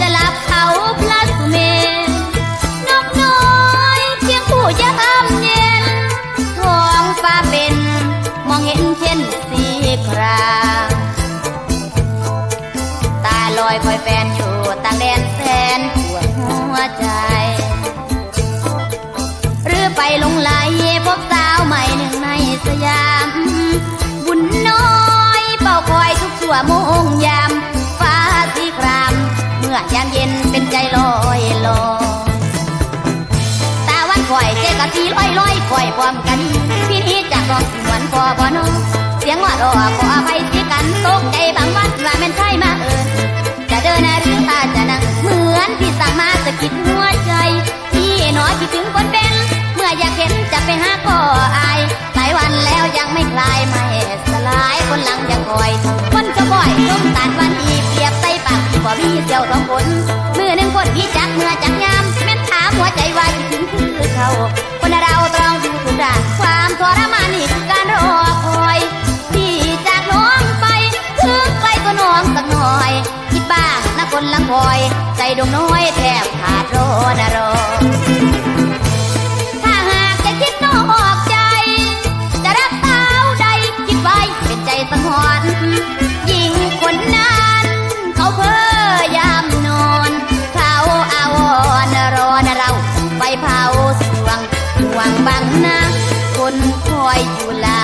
จะหลับเขาพลัสเมนนกน้อยเพียงผู้ยามเย็นท้องฟ้าเป็นมองเห็นเช่นสีครามตาลอยคอยแฟนอยู่ต่างแดนแสน มื่อยามเย็นเป็นใจลอยลอยตาวันคอยเจกะสีลอยลอยคอยพร้อมกัน พี่นี้จากกองสวนพอบ่น้องเสียงว่าดอขออภัยสิกันตกใจบางวันว่าแม่นใช่มาเอิญจะเดินหรือตาจะนั่งเหมือนที่สั่งมาสะกิดหัวใจพี่น้อยคิดถึงคนเป็น เมื่ออยากเห็นจะไปหาก็อายหลายวันแล้วยังไม่คลายไม่สลายคนหลังยังคอยคนีเจ้าทองคนมือหนึ่งคนพี่จักเมื่อจักยามแม่นถามหัวใจว่าคิดถึงคือเขา คนเราต้องดูทุกด่านความทรมานนี่คือการรอคอยพี่จากน้องไปถึงไกลก็น้องสักหน่อย คิดบ้างนะคนลังคอย ใจดวงน้อยแทบขาดรอนะรอ บังนะ คนคอยอยู่ลา